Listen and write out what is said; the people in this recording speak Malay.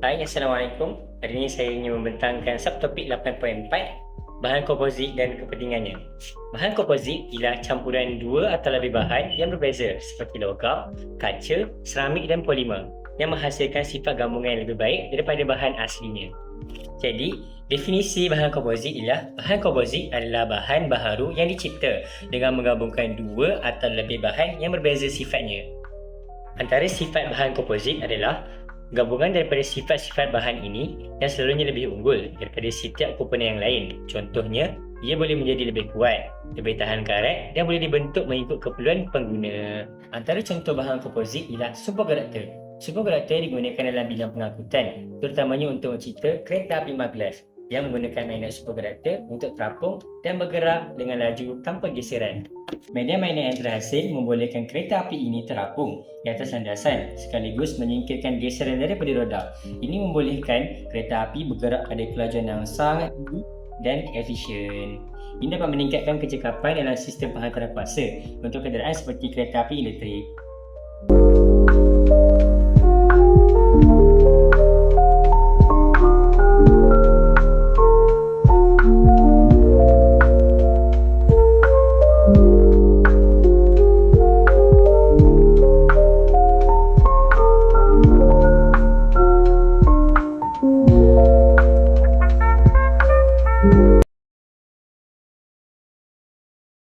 Hai, Assalamualaikum. Hari ini saya ingin membentangkan subtopik 8.4 Bahan komposit dan kepentingannya. Bahan komposit ialah campuran dua atau lebih bahan yang berbeza seperti logam, kaca, seramik dan polimer yang menghasilkan sifat gabungan yang lebih baik daripada bahan aslinya. Jadi, definisi bahan komposit ialah bahan komposit adalah bahan baharu yang dicipta dengan menggabungkan dua atau lebih bahan yang berbeza sifatnya. Antara sifat bahan komposit adalah gabungan daripada sifat-sifat bahan ini yang selalunya lebih unggul daripada setiap komponen yang lain. Contohnya, ia boleh menjadi lebih kuat, lebih tahan karat dan boleh dibentuk mengikut keperluan pengguna. Antara contoh bahan komposit ialah superconductor. Superconductor digunakan dalam bidang pengangkutan, terutamanya untuk mencipta kereta api maglev yang menggunakan magnet superconductor untuk terapung dan bergerak dengan laju tanpa geseran. Media magnet yang terhasil membolehkan kereta api ini terapung di atas landasan sekaligus menyingkirkan geseran daripada roda. Ini membolehkan kereta api bergerak pada kelajuan yang sangat tinggi dan efisien. Ini dapat meningkatkan kecekapan dalam sistem penghantaran kuasa untuk kenderaan seperti kereta api elektrik.